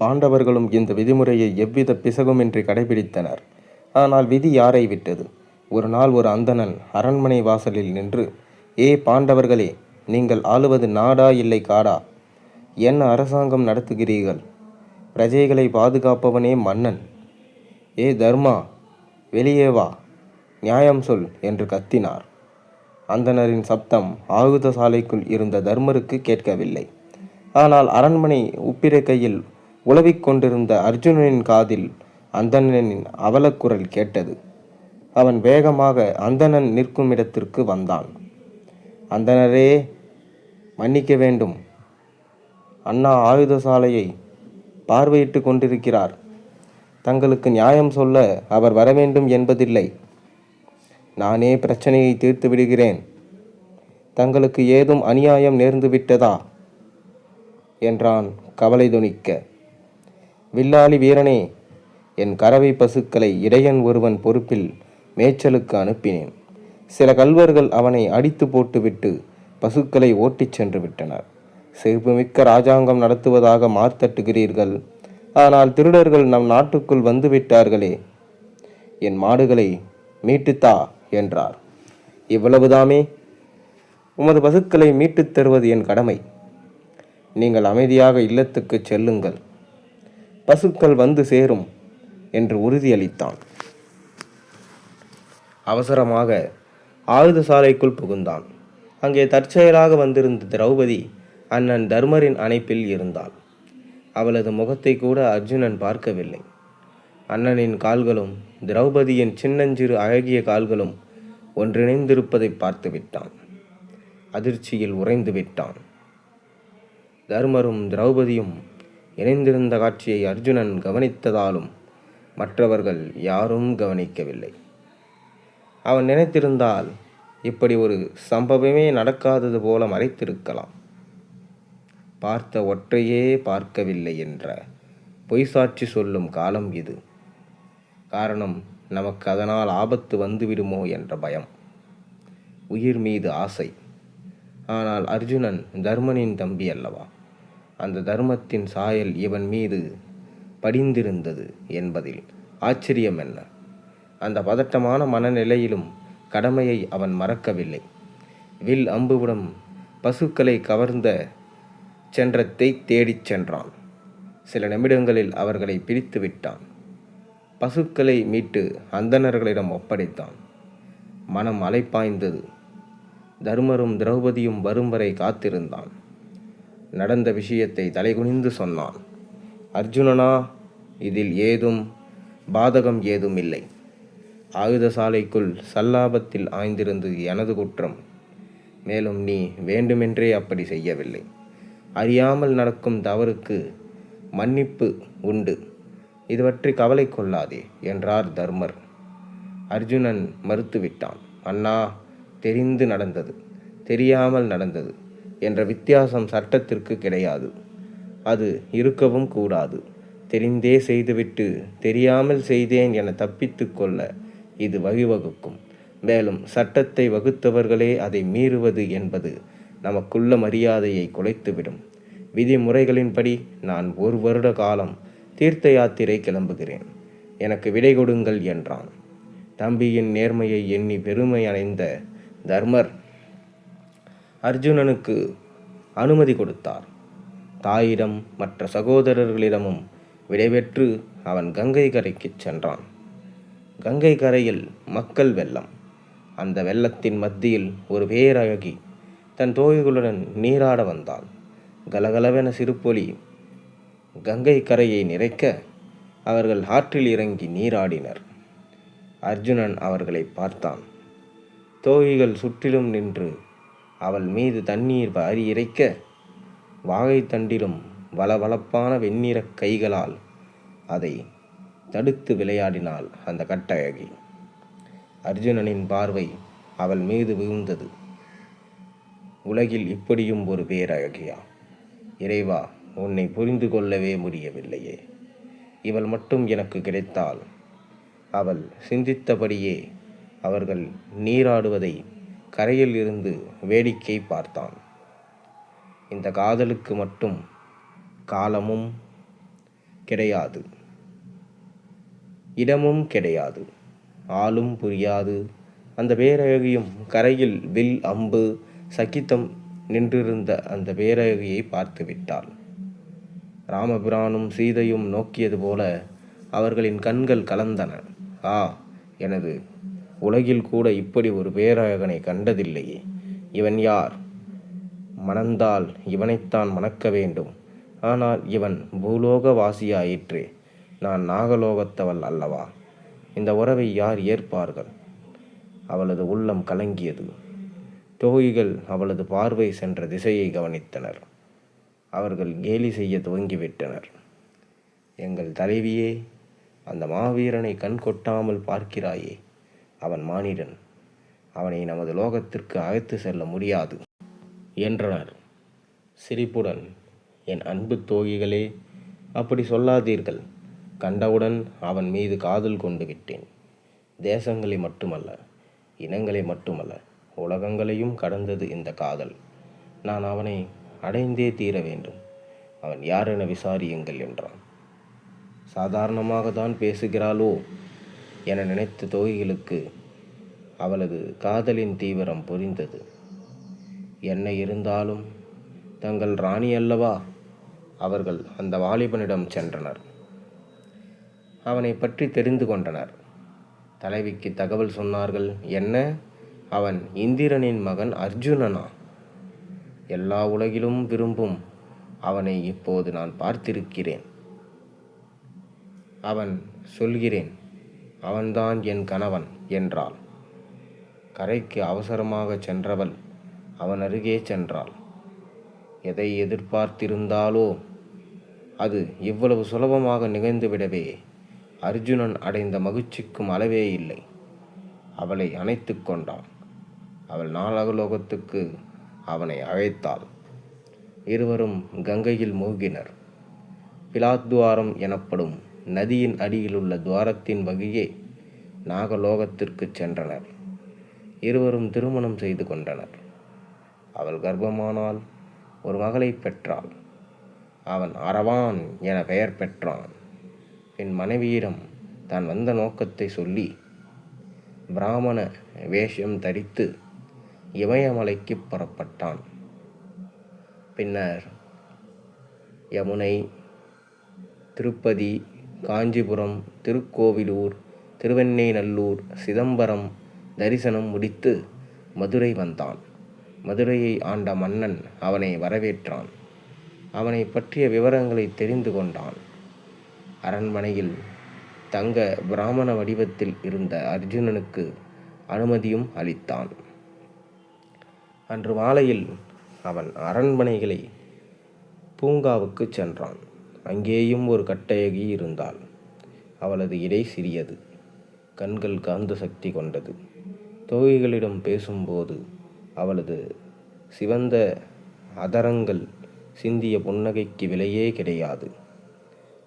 பாண்டவர்களும் இந்த விதிமுறையை எவ்வித பிசகுமின்றி கடைபிடித்தனர். ஆனால் விதி யாரை விட்டது? ஒரு நாள் ஒரு அந்தணன் அரண்மனை வாசலில் நின்று ஏ பாண்டவர்களே நீங்கள் ஆளுவது நாடா இல்லை காடா? என்ன அரசாங்கம் நடத்துகிறீர்கள்? பிரஜைகளை பாதுகாப்பவனே மன்னன். ஏ தர்மா வெளியே வா நியாயம் சொல் என்று கத்தினார். அந்தணரின் சப்தம் ஆயுத சாலைக்குள் இருந்த தர்மருக்கு கேட்கவில்லை. ஆனால் அரண்மனை உப்பிரக்கையில் உளவிக் கொண்டிருந்த அர்ஜுனனின் காதில் அந்தணனின் அவலக்குரல் கேட்டது. அவன் வேகமாக அந்தணன் நிற்கும் இடத்திற்கு வந்தான். அந்தணரே மன்னிக்க வேண்டும். அண்ணா ஆயுத சாலையை பார்வையிட்டு கொண்டிருக்கிறார். தங்களுக்கு நியாயம் சொல்ல அவர் வரவேண்டும் என்பதில்லை. நானே பிரச்சனையை தீர்த்து விடுகிறேன். தங்களுக்கு ஏதும் அநியாயம் நேர்ந்து விட்டதா என்றான் கவலை துணிக்க வில்லாளி வீரனே என் கறவை பசுக்களை இடையன் ஒருவன் பொறுப்பில் மேய்ச்சலுக்கு அனுப்பினேன். சில கல்வர்கள் அவனை அடித்து போட்டுவிட்டு பசுக்களை ஓட்டிச் சென்று விட்டனர். செழிப்புமிக்க ராஜாங்கம் நடத்துவதாக மார்த்தட்டுகிறீர்கள் ஆனால் திருடர்கள் நம் நாட்டுக்குள் வந்து விட்டார்களே என் மாடுகளை மீட்டுத்தா என்றார். இவ்வளவுதாமே? உமது பசுக்களை மீட்டுத் தருவது என் கடமை. நீங்கள் அமைதியாக இல்லத்துக்கு செல்லுங்கள். பசுக்கள் வந்து சேரும் என்று உறுதியளித்தான். அவசரமாக ஆயுதசாலைக்குள் புகுந்தான். அங்கே தற்செயலாக வந்திருந்த திரௌபதி அண்ணன் தர்மரின் அணைப்பில் இருந்தாள். அவளது முகத்தை கூட அர்ஜுனன் பார்க்கவில்லை. அண்ணனின் கால்களும் திரௌபதியின் சின்னஞ்சிறு அழகிய கால்களும் ஒன்றிணைந்திருப்பதை பார்த்து விட்டான் அதிர்ச்சியில் உறைந்து விட்டான் தர்மரும் திரௌபதியும் இணைந்திருந்த காட்சியை அர்ஜுனன் கவனித்ததாலும் மற்றவர்கள் யாரும் கவனிக்கவில்லை. அவன் நினைத்திருந்தால் இப்படி ஒரு சம்பவமே நடக்காதது போல மறைத்திருக்கலாம். பார்த்த ஒற்றையே பார்க்கவில்லை என்ற பொய் சாட்சி சொல்லும் காலம் இது. காரணம் நமக்கு அதனால் ஆபத்து வந்துவிடுமோ என்ற பயம். உயிர் மீது ஆசை. ஆனால் அர்ஜுனன் தர்மனின் தம்பி அல்லவா? அந்த தர்மத்தின் சாயல் இவன் மீது படிந்திருந்தது என்பதில் ஆச்சரியம் என்ன? அந்த பதட்டமான மனநிலையிலும் கடமையை அவன் மறக்கவில்லை. வில் அம்புவிடம் பசுக்களை கவர்ந்த சென்றத்தை தேடிச் சென்றான். சில நிமிடங்களில் அவர்களை பிரித்து விட்டான். பசுக்களை மீட்டு அந்தணர்களிடம் ஒப்படைத்தான். மனம் அலைப்பாய்ந்தது. தர்மரும் திரௌபதியும் வரும் வரை காத்திருந்தான். நடந்த விஷயத்தை தலைகுனிந்து சொன்னான். அர்ஜுனனா இதில் ஏதும் பாதகம் ஏதும் இல்லை. ஆயுத சாலைக்குள் சல்லாபத்தில் ஆய்ந்திருந்தது எனது குற்றம். மேலும் நீ வேண்டுமென்றே அப்படி செய்யவில்லை. அறியாமல் நடக்கும் தவறுக்கு மன்னிப்பு உண்டு. இது பற்றி கவலை கொள்ளாதே என்றார் தர்மர். அர்ஜுனன் மறுத்துவிட்டான். அண்ணா தெரிந்து நடந்தது. தெரியாமல் நடந்தது. என்ற வித்தியாசம் சட்டத்திற்கு கிடையாது. அது இருக்கவும் கூடாது. தெரிந்தே செய்துவிட்டு தெரியாமல் செய்தேன் என தப்பித்து கொள்ள இது வழிவகுக்கும். மேலும் சட்டத்தை வகுத்தவர்களே அதை மீறுவது என்பது நமக்குள்ள மரியாதையை குலைத்துவிடும். விதிமுறைகளின்படி நான் ஒரு வருட காலம் தீர்த்த யாத்திரை கிளம்புகிறேன். எனக்கு விடை கொடுங்கள் என்றான். தம்பியின் நேர்மையை எண்ணி பெருமை அடைந்த தர்மர் அர்ஜுனனுக்கு அனுமதி கொடுத்தார். தாயிடம் மற்ற சகோதரர்களிடமும் விடைபெற்று அவன் கங்கை கரைக்குச் சென்றான். கங்கை கரையில் மக்கள் வெள்ளம். அந்த வெள்ளத்தின் மத்தியில் ஒரு பேரழகி தன் தோழிகளுடன் நீராட வந்தாள். கலகலவென சிறுபொலி கங்கை கரையை நிறைக்க அவர்கள் ஆற்றில் இறங்கி நீராடினர். அர்ஜுனன் அவர்களை பார்த்தான். தோழிகள் சுற்றிலும் நின்று அவள் மீது தண்ணீர் வாரி இறைக்க வாகைத்தண்டிலும் வளவளப்பான வெண்ணிறக் கைகளால் அதை தடுத்து விளையாடினாள் அந்த கட்டழகி. அர்ஜுனனின் பார்வை அவள் மீது விழுந்தது. உலகில் இப்படியும் ஒரு பேரழகியா? இறைவா உன்னை புரிந்து கொள்ளவே முடியவில்லையே. இவள் மட்டும் எனக்கு கிடைத்தால் அவள் சிந்தித்தபடியே அவர்கள் நீராடுவதை கரையில் இருந்து வேடிக்கை பார்த்தான். இந்த காதலுக்கு மட்டும் காலமும் கிடையாது. இடமும் கிடையாது. ஆளும் புரியாது. அந்த பேரழகியும் கரையில் வில் அம்பு சகித்தம் நின்றிருந்த அந்த பேரழகியை பார்த்து விட்டாள். ராமபிரானும் சீதையும் நோக்கியது போல அவர்களின் கண்கள் கலந்தன. ஆ எனது உலகில் கூட இப்படி ஒரு பேரழகனை கண்டதில்லையே. இவன் யார்? மணந்தால் இவனைத்தான் மணக்க வேண்டும். ஆனால் இவன் பூலோக வாசியாயிற்றே நான் நாகலோகத்தவள் அல்லவா? இந்த உறவை யார் ஏற்பார்கள்? அவளது உள்ளம் கலங்கியது. தோகிகள் அவளது பார்வை சென்ற திசையை கவனித்தனர். அவர்கள் கேலி செய்ய துவங்கிவிட்டனர். எங்கள் தலைவியே அந்த மாவீரனை கண் கொட்டாமல் பார்க்கிறாயே. அவன் மானிடன். அவனை நமது லோகத்திற்கு அழைத்து செல்ல முடியாது என்றனர். சிரிப்புடன் என் அன்பு தோழிகளே அப்படி சொல்லாதீர்கள். கண்டவுடன் அவன் மீது காதல் கொண்டு விட்டேன். தேசங்களை மட்டுமல்ல இனங்களை மட்டுமல்ல உலகங்களையும் கடந்தது இந்த காதல். நான் அவனை அடைந்தே தீர வேண்டும். அவன் யாரென விசாரியுங்கள் என்றான். சாதாரணமாக தான் பேசுகிறாளோ? என நினைத்த தோழிகளுக்கு அவளது காதலின் தீவிரம் புரிந்தது. என்ன இருந்தாலும் தங்கள் ராணி அல்லவா? அவர்கள் அந்த வாலிபனிடம் சென்றனர். அவனை பற்றி தெரிந்து கொண்டனர். தலைவிக்கு தகவல் சொன்னார்கள் என்ன? அவன் இந்திரனின் மகன் அர்ஜுனனா? எல்லா உலகிலும் விரும்பும் அவனை இப்போது நான் பார்த்திருக்கிறேன். அவன் சொல்கிறேன் அவன்தான் என் கணவன் என்றாள். கரைக்கு அவசரமாக சென்றவள் அவன் அருகே சென்றாள். எதை எதிர்பார்த்திருந்தாலோ அது இவ்வளவு சுலபமாக நிகழ்ந்துவிடவே அர்ஜுனன் அடைந்த மகிழ்ச்சிக்கும் அளவே இல்லை. அவளை அணைத்து கொண்டான். அவள் நாலகலோகத்துக்கு அவனை அழைத்தாள். இருவரும் கங்கையில் மூழ்கினர். பிலாத்வாரம் எனப்படும் நதியின் அடியிலுள்ள துவாரத்தின் வகையே நாகலோகத்திற்கு சென்றனர். இருவரும் திருமணம் செய்து கொண்டனர். அவள் கர்ப்பமானால் ஒரு மகளை பெற்றாள். அவன் அரவான் என பெயர் பெற்றான். என் மனைவியிடம் தான் வந்த நோக்கத்தை சொல்லி பிராமண வேஷம் தரித்து இமயமலைக்கு புறப்பட்டான். பின்னர் யமுனை திருப்பதி காஞ்சிபுரம் திருக்கோவிலூர் திருவெண்ணெய்நல்லூர் சிதம்பரம் தரிசனம் முடித்து மதுரை வந்தான். மதுரையை ஆண்ட மன்னன் அவனை வரவேற்றான். அவனை பற்றிய விவரங்களை தெரிந்து கொண்டான். அரண்மனையில் தங்க பிராமண வடிவத்தில் இருந்த அர்ஜுனனுக்கு அனுமதியும் அளித்தான். அன்று மாலையில் அவன் அரண்மனைகளை பூங்காவுக்கு சென்றான். அங்கேயும் ஒரு கட்டழகி இருந்தாள். அவளது இடை சிறியது. கண்கள் காந்த சக்தி கொண்டது. தோழிகளிடம் பேசும்போது அவளது சிவந்த அதரங்கள் சிந்திய புன்னகைக்கு விலையே கிடையாது.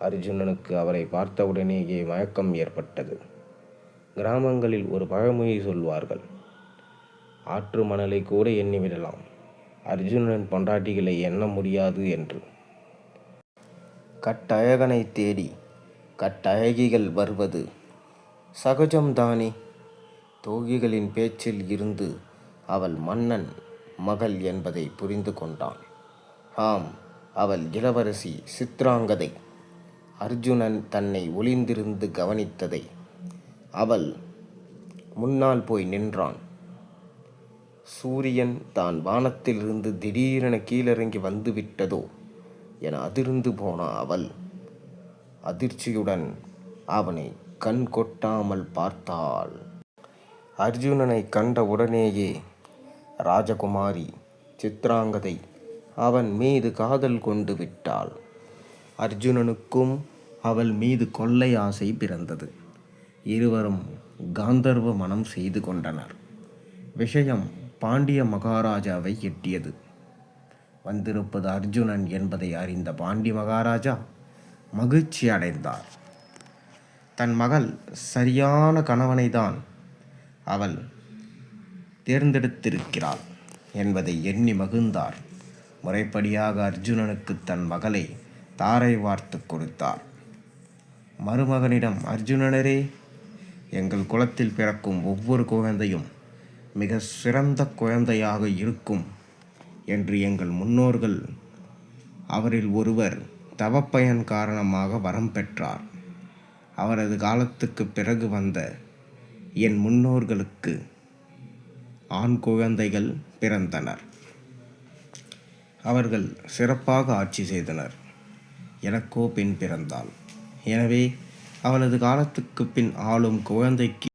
அர்ஜுனனுக்கு அவரை பார்த்தவுடனேயே மயக்கம் ஏற்பட்டது. கிராமங்களில் ஒரு பழமொழி சொல்வார்கள் ஆற்று மணலை கூட எண்ணிவிடலாம். அர்ஜுனன் பொண்டாட்டிகளை எண்ண முடியாது என்று. கட்டழகனை தேடி கட்டழகிகள் வருவது சகஜம்தானே தோகிகளின் பேச்சில் இருந்து அவள் மன்னன் மகள் என்பதை புரிந்து கொண்டான். ஆம் அவள் இளவரசி சித்ராங்கதை. அர்ஜுனன் தன்னை ஒளிந்திருந்து கவனித்ததை அவள் முன்னால் போய் நின்றான். சூரியன் தான் வானத்திலிருந்து திடீரென கீழிறங்கி வந்து விட்டதோ என அதிர்ந்து போன அவள். அதிர்ச்சியுடன் அவனை கண் கொட்டாமல் பார்த்தாள். அர்ஜுனனை கண்ட உடனேயே ராஜகுமாரி சித்ராங்கதை அவன் மீது காதல் கொண்டு விட்டாள். அர்ஜுனனுக்கும் அவள் மீது கொள்ளை ஆசை பிறந்தது. இருவரும் காந்தர்வ மனம் செய்து கொண்டனர். விஷயம் பாண்டிய மகாராஜாவை எட்டியது. வந்திருப்பது அர்ஜுனன் என்பதை அறிந்த பாண்டி மகாராஜா மகிழ்ச்சி அடைந்தார். தன் மகள் சரியான கணவனைதான் அவள் தேர்ந்தெடுத்திருக்கிறாள் என்பதை எண்ணி மகிழ்ந்தார். முறைப்படியாக அர்ஜுனனுக்கு தன் மகளை தாரை வார்த்து கொடுத்தார். மருமகனிடம் அர்ஜுனனரே எங்கள் குலத்தில் பிறக்கும் ஒவ்வொரு குழந்தையும் மிக சிறந்த குழந்தையாக இருக்கும். என்று எங்கள் முன்னோர்கள் அவரில் ஒருவர் தவப்பயன் காரணமாக வரம் பெற்றார். அவரது காலத்துக்கு பிறகு வந்த என் முன்னோர்களுக்கு ஆண் குழந்தைகள் பிறந்தனர். அவர்கள் சிறப்பாக ஆட்சி செய்தனர். எனக்கோ பெண் பிறந்தாள். எனவே அவளது காலத்துக்கு பின் ஆளும் குழந்தைக்கு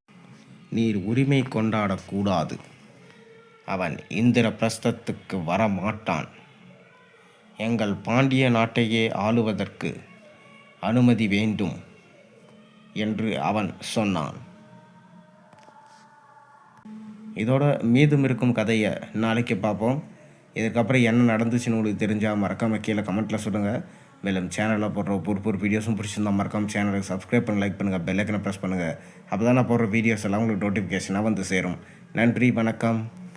நீர் உரிமை கொண்டாடக்கூடாது அவன் இந்திர பிரஸ்தத்துக்கு வர மாட்டான் எங்கள் பாண்டிய நாட்டையே ஆளுவதற்கு அனுமதி வேண்டும் என்று அவன் சொன்னான். இதோட மீதும் இருக்கும் கதையை நாளைக்கு பார்ப்போம். இதுக்கப்புறம் என்ன நடந்துச்சுன்னு உங்களுக்கு தெரிஞ்சால் மறக்காமல் கீழே கமெண்ட்டில் சொல்லுங்கள் மேலும் சேனலில் போடுற புது புது வீடியோஸும் பிடிச்சிருந்தா மறக்காம சேனலுக்கு சப்ஸ்கிரைப் பண்ணி லைக் பண்ணுங்கள் பெல்லைக்கனை ப்ரெஸ் பண்ணுங்கள் அப்போ தான் நான் போடுற வீடியோஸ் எல்லாம் உங்களுக்கு நோட்டிஃபிகேஷனாக வந்து சேரும். நன்றி வணக்கம்.